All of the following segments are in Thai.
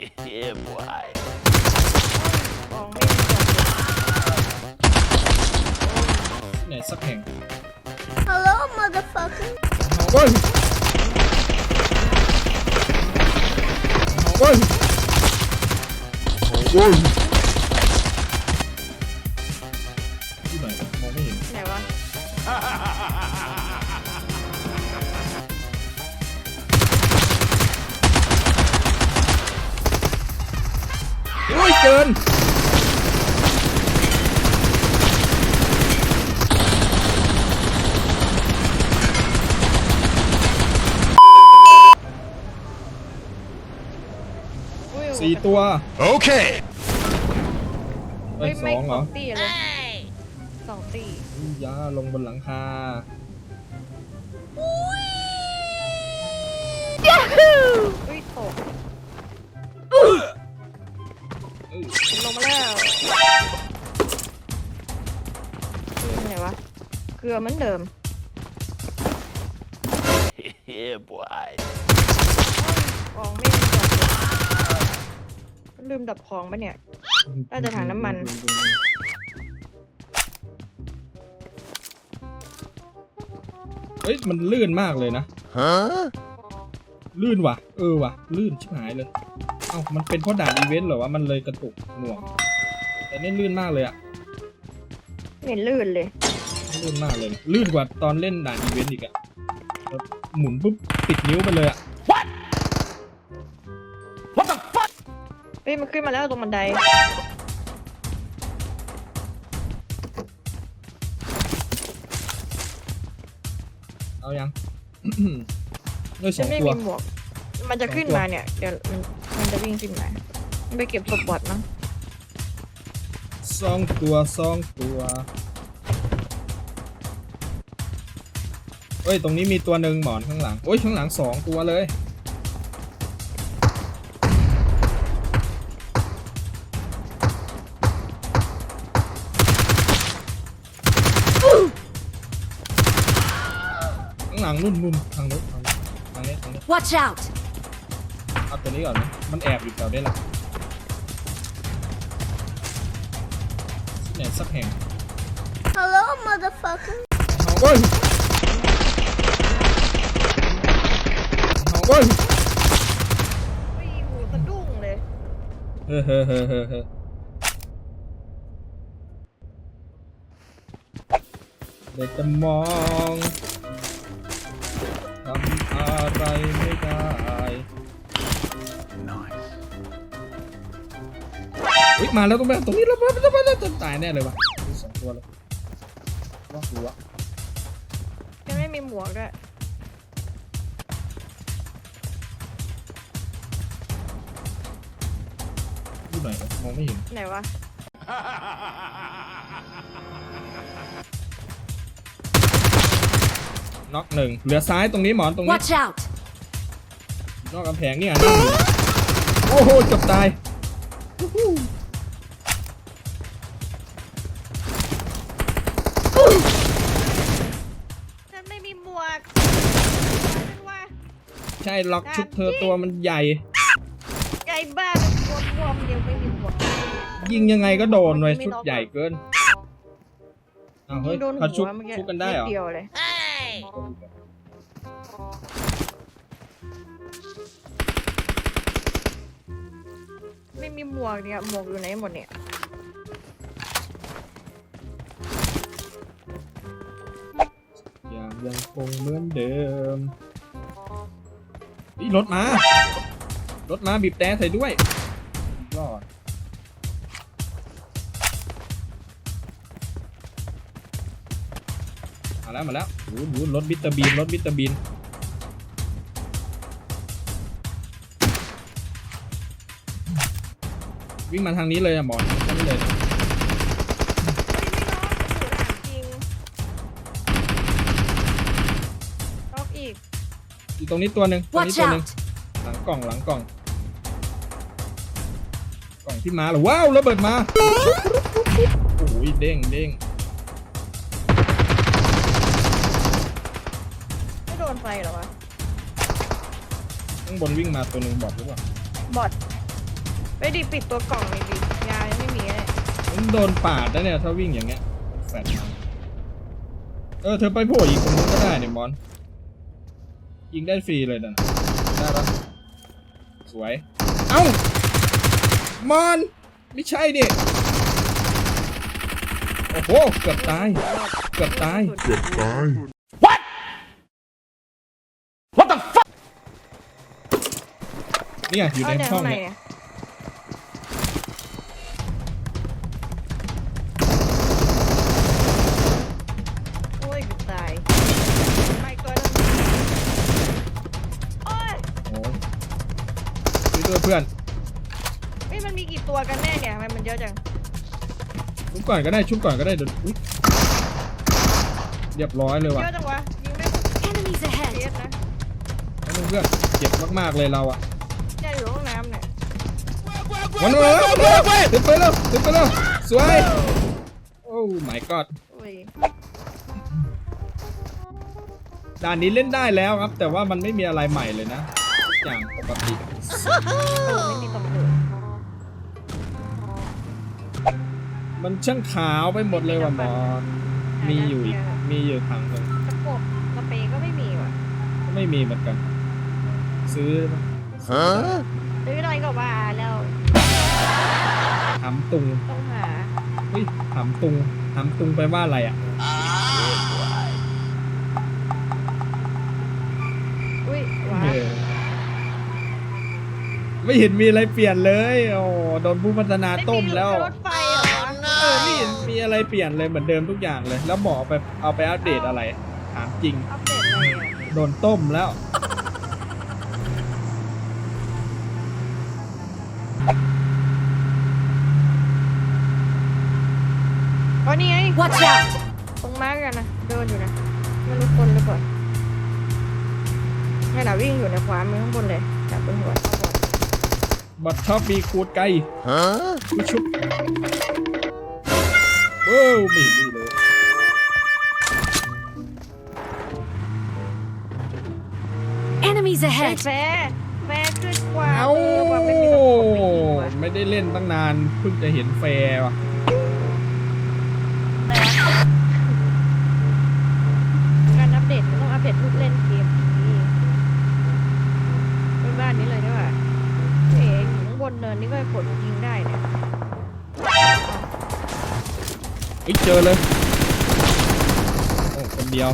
yeah, boy. มองไม่เห็นไหนสักแห่ง Hello, motherfucker. เฮ้ย เกินอุ้ยสี่ตัว Okay. เอ้ยสไม่องเหรอสองตีเลยสองตีอุ้ยยาลงบนหลังคาอุ้ยตก ลือเหมือนเดิม yeah, boy. ของไม่มีดับเลยลืมดับของปะเนี่ย น่าจะถังน้ำมัน เฮ้ย มันลื่นมากเลยนะ Huh? ลื่นว่ะ เออว่ะ ลื่นชิบหายเลย เอ้า มันเป็นเพราะด่านอีเวนต์เหรอวะ มันเลยกระตุกหน่วง แต่นี่ลื่นมากเลยอะ ไม่เห็นลื่นเลย ลื่นมากเลยนะลื่นกว่าตอนเล่นด่านอีเวนต์อีกอะแบบหมุนปุ๊บติดนิ้วไปเลยอะ What the fuck? เฮ้ยมันขึ้นมาแล้วตรงบันได เอายัง ด้วยสฉัอนงไม่ตัว มีหมวก มันจะขึ้นมาเนี่ย เดี๋ยวมันมันจะวิ่งขึ้นมามันไปเก็บศพบอดมั้งสองตัวสองตัว เฮ้ย ตรงนี้มีตัวหนึ่งหมอนข้างหลัง โอ้ย ข้างหลังสองตัวเลย ข้างหลังนุ่นนุ่นทางนู้นทางนู้นทางนี้ทางนี้ Watch out. เอาตัวนี้ก่อนนะมันแอบอยู่แถวนี้แหละที่ไหนสักแห่ง Hello, motherfucker. เอาเว้ย เอาเว้ยอุ้ยหูสะดุ้งเลย เฮ้อเฮ้อเฮ้อเฮ้อเฮ้อเด็กจะมองทำอะไรไม่ได้ Nice. เฮ้ยมาแล้วตรงนี้ตรงนี้แล้วมาแล้วมาแล้วจะตายแน่เลยว่ะมีสองตัวเลยว่าหัวฉันไม่มีหมวกด้วย อยู่ไหนวะมองไม่เห็น ไหนวะ น็อกหนึ่งเหลือซ้ายตรงนี้หมอนตรงนี้ Watch out. นอกกำแพงนี่อะนั่งอยู่โอ้โหเกับตาย ฉันไม่มีหมวกว่า ใช่ล็อกชุดเธอตัวมันใหญ่ใหญ่บ้า ยิงยังไงก็โดนเลยชุดใหญ่เกินอ้าวเฮ้ยโดนหัเขาชุบวเมื่อกี้ชุบกันได้เหรอ ดเดียวเลย ไม่มีหมวกเนี่ยหมวกอยู่ไหนหมดเนี่ยอย่างยังคงเหมือนเดิมนี่รถมา รถมาบีบแต่ใส่ด้วย มาแล้วมาแล้วโอ้โหรถบิตเตอร์บีนรถบิตเตอร์บีนวิ่งมาทางนี้เลยอะหมอนทางนี้เลยล็อกอีกอยู่ตรงนี้ตัวหนึ่งตรงนี้ Watch ตัวหนึ่ง out. หลังกล่องหลังกล่อง กล่องที่มาเหรอว้าวระเบิดมาโอ้ยเด้งเด้ง ดนไฟเหรอวะ ข้างบนวิ่งมาตัวหนึ่งบอดหรือเปล่าบอดดิปิดตัวกล่องเลยดิยายังไม่มีเลยมันโดนปาดนะเนี่ยถ้าวิ่งอย่างเงี้ยแฟดมาเออเธอไปโผล่อีกคนนึงก็ได้เนี่ยมอน ยิงได้ฟรีเลยนะได้ปะสวย เอ้ามอนไม่ใช่ดิโอ้โหเกือบตาย เกือบตาย What? What the fuck? เนี่ยอยู่เอาในเนี่ยห้อข้างงในเนี่ยเนี่ยโอ้ยกูตายไม่ตัวนึงโอ้ยโอ้ยช่วยด้วยเพื่อนเฮ้ยมันมีกี่ตัวกันแน่เนี่ยทำไมมันเยอะจังชุบก่อนก็ได้ชุบก่อนก็ได้เดี๋ยวอุ๊ยเรียบร้อยเลยว่ะเยอะจังวะยิงไม่หมด Enemies เท ahead. สนะเอาเพื่อนเจ็บมากๆเลยเราอะ วันวันวันวันถึงไปแล้วถึงไปแล้วสวย โอ้ my god โอ้ยด่านนี้เล่นได้แล้วครับ แต่ว่ามันไม่มีอะไรใหม่เลยนะทุกอย่างปกติเออไม่มีตำรวจมันช่างขาวไปหมดเลยว่ะหมอมีอยู่อีกมีอยู่ถังหนึ่งตะปบสเปรย์ก็ไม่มีว่ะก็ไม่มีเหมือนกัน ซื้อ Huh? ซื้อหน่อยก็ว่าแล้วถามตุงต้องหาเฮ้ยถามตุงถามตุงไปลว่าอะไรอะ Yeah, boy. อุ้ยว้าเออไม่เห็นมีอะไรเปลี่ยนเลย โอ้โดนผู้พัฒนาต้มแล้วรถไฟเหรอเออไม่เห็นมีอะไรเปลี่ยนเลยเหมือนเดิมทุกอย่างเลย แล้วหมอไปเอาไปอัปเดตอะไร ถามจริง อัปเดตอะไรอะโดนต้มแล้วอ๋อนี่ไง Watch out. ตรงมาร์กกันนะ เดินอยู่นะไม่รู้คนหรือเปล่าให้หนาวิ่งอยู่ในขวามือข้างบนเลยจับบนหัวข้างบนบัตรชอบมีคูดไก Huh? ชุบชุบเว้าวไม่เห็นนี่เลย Enemies เฮ้ย ahead. แฟร์แฟร์ขึ้นกว่าเอ้าเออว่ะไม่มีตะปบไม่ยิงว่ะไม่ได้เล่นตั้งนาน เพิ่งจะเห็นแฟร์ว่ะ การอัปเดตมันต้องอัปเดตทุกเล่นเกมนี้เป็นบ้านนี้เลยด้วยว่ะเอ๋อยู่ข้างบน เนินนี่ก็กดยิงได้เนี่ยเฮ้ยเจอเลย โอ้คนเดียว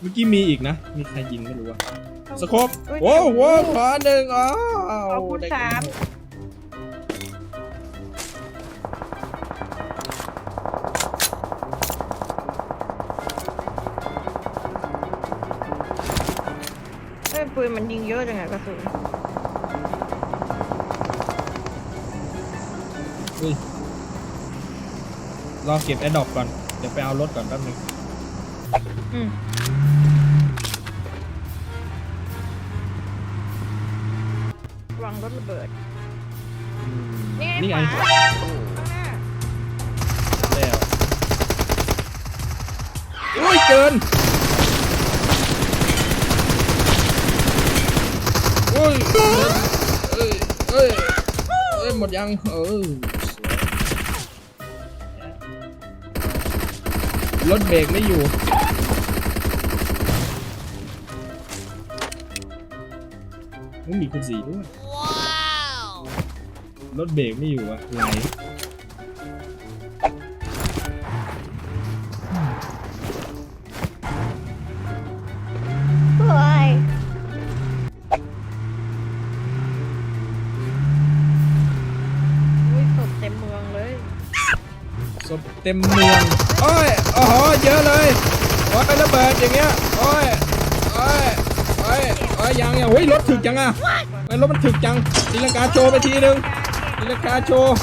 เมื่อกี้มีอีกนะ มีใครยิงไม่รู้อะสโคปอุ๊ยโว้วโว้วขวาหนึ่งอ้าวขอบคุณได้สามเอ้ยปืนมันยิงเยอะจังไงกระสุน เฮ้ยรอเก็บแอดดอปก่อน เดี๋ยวไปเอารถก่อนแป๊บนึงอืมวางรถระเบิดอืมนี่นี่ไงไงขวา ข้างหน้าแล้วโอ้ยเกินโอ้ยเอ้ยเอ้ยเอ้ยหมดยัง เออ รถเบรกไม่อยู่ไม่มีคุณสีด้วยรถเบรกไม่อยู่อะไหล เต็มเมืองโอ้ยโอ้โหเยอะเลยโอ้ยระเบิดอย่างเงี้ยโอ้ยโอ้ยโอ้ยโอ้ยยังยังโอ้ยรถถึกจังอะไอ้ยรถมันถึกจังตีลังกาโชว์ไปทีนึงตีลังกาโชว์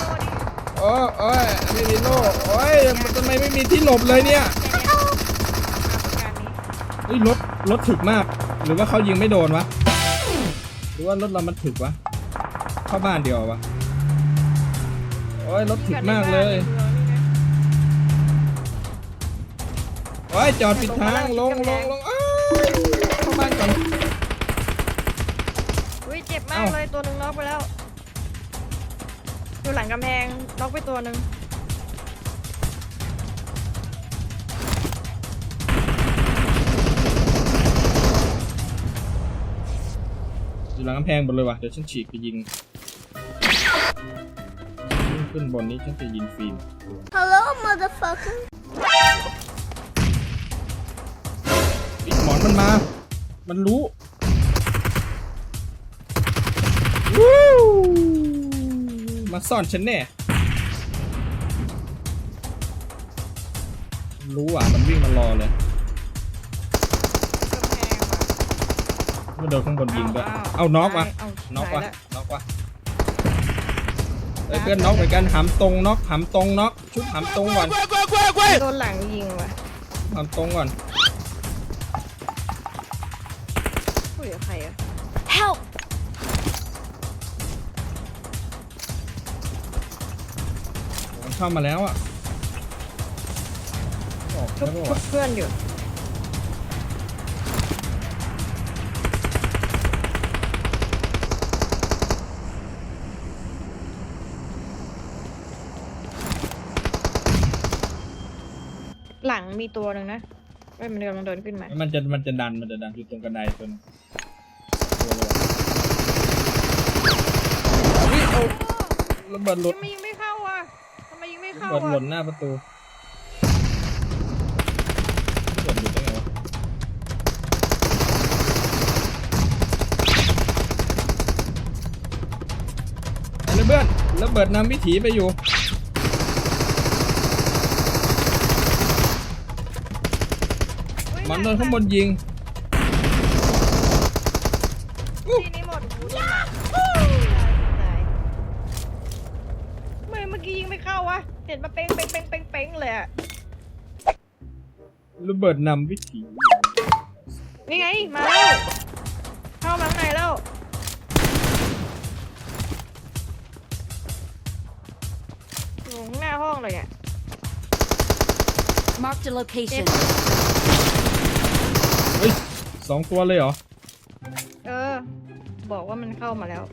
โอ้ยโอ้ยไม่มีโล่โอ้ยมันทำไมไม่มีที่หลบเลยเนี่ยเฮ้ยรถรถถึกมาก หรือว่าเขายิงไม่โดนวะหรือว่ารถเรามันถึกวะเข้าบ้านเดียววะโอ้ยรถถึกมากเลย โอ้ยจอดปิดทางลงลงลงอ้าวเข้าบ้านก่อน อุ้ยเจ็บมากเอ้า เลยตัวหนึ่งน็อกไปแล้วอยู่หลังกำแพงน็อกไปตัวหนึ่งอยู่หลังกำแพงหมดเลยว่ะเดี๋ยวฉันฉีกไปยิง ขึ้นบนนี้ฉันจะยิงฟิล์ม Hello, motherfucker. อีหมอนมันมา มันรู้วู้มาซ่อนฉันแน่มันรู้อะ มันวิ่งมารอเลยกำแพงว่ะมันโดนข้างบนยิงด้วยอ้าวเอาน็อกว่ะเอาน็อกว่ะตายละน็อกว่ะเอ้ยเพื่อนน็อกเหมือนกันหำตรงน็อกหำตรงน็อกชุดหำตรงก่อนโดนหลังยิงว่ะหำตรงก่อน ยกับใครอะ Help! มันเข้ามาแล้วอะออกชุแล้บวชุบเพื่อนอยู่หลังมีตัวหนึ่งนะเอ้ยมันกำลังเดินขึ้นมา มันจะมันจะดันมันจะดันอยู่ตรงกระไดตัวนึงตัวเลยว่ะอุ๊ยเอา ระเบิดหลุดทำไมยิงไม่เข้าอะทำไมยิงไม่ระเข้าเบิดหล่อะนหน้าประตูระเบิดหลุดได้ไงวะไปเลยเพื่อนระเบิดนำวิถีไปอยู่เฮ้ยมันโดนข้างบนยิง ทีนี้หมดหูโดนหลังตายทำไมเมื่อกี้ยิงไม่เข้าวะ เห็นมาเป้งเป้งเป้งเป้ง เป้งเลยอะระเบิดนำวิถีนี่ไง มาแล้วเข้ามาข้างในแล้ว อยู่ข้างหน้าห้องเลยเนี่ย Marked a location. เฮ้ยสองตัวเลยเหรอ เออ บอกว่ามันเข้ามาแล้ว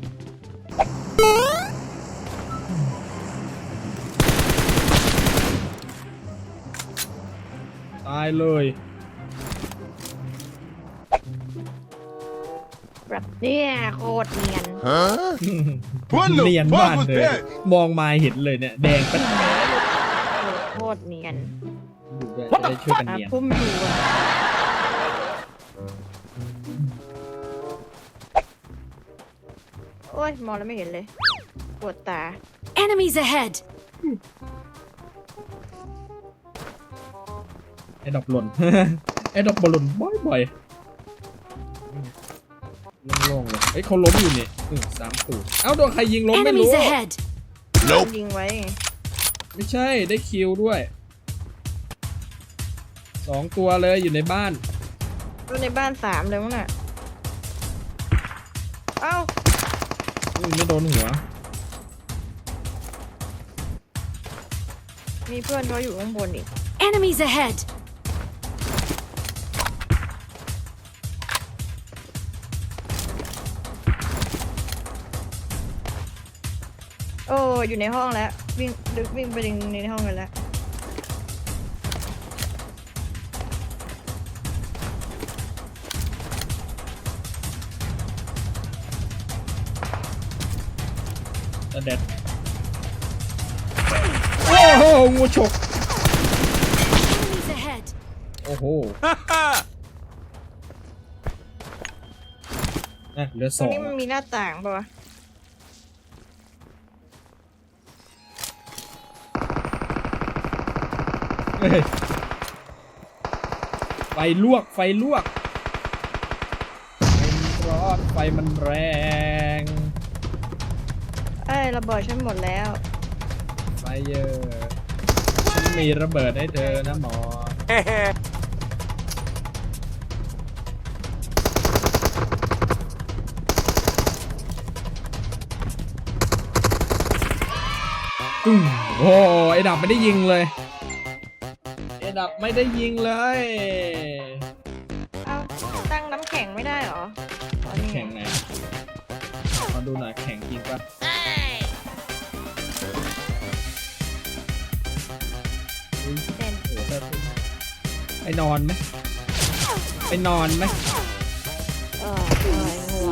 ายเลยแบบเนี่ยโคตรเนียน Huh? เนียนบ้านเลยมองมาเห็นเลยเนี่ยแดงเป็นแผลเลยโคตรเนียนดูด้วยจะได้ช่วยกันอะเนียน พุ่มอยู่อะโอ้ย มองแล้วไม่เห็นเลย ปวดตา Enemies ahead! ไอ้ดอกหล่น ไอ้ดอกบอลหล่นบ่อยๆโล่งๆเลยเฮ้ยเขาล้มอยู่เนี่ยอือสามตูดเอ้าโดนใครยิงล้มไม่รู้ Enemies ahead! Nope. ยิงไว้ไงไม่ใช่ได้คิวด้วยสองตัวเลยอยู่ในบ้านก็ในบ้านสามเลยมั้งน่ะ เอ้าอืมไม่โดนหัว มีเพื่อนเขาอยู่ข้างบนอีก Enemies ahead! โอ้อยู่ในห้องแล้ว วิ่งดึกวิ่งไปดึงในห้องกันแล้วตะเด็ดโอ้โหงูฉก Enemies ahead! โอ้โหอะเหลือตสรงองนี้มันมีหน้าต่างปะวะ ไฟลวกไฟลวก ไฟมันร้อนไฟมันแรง เอ้ยระเบิดฉันหมดแล้ว ไฟเยอะฉันมีระเบิดให้เธอนะหมอตึ้งโอ้ไอ้ดับไม่ได้ยิงเลยับไม่ได้ยิงเลย เอาตั้งน้ำแข็งไม่ได้หรอนี่แข็งไหนมาดูหน่อยแข็งจริงปะเป็ไปนอนไหมไปนอนไหม เออหัว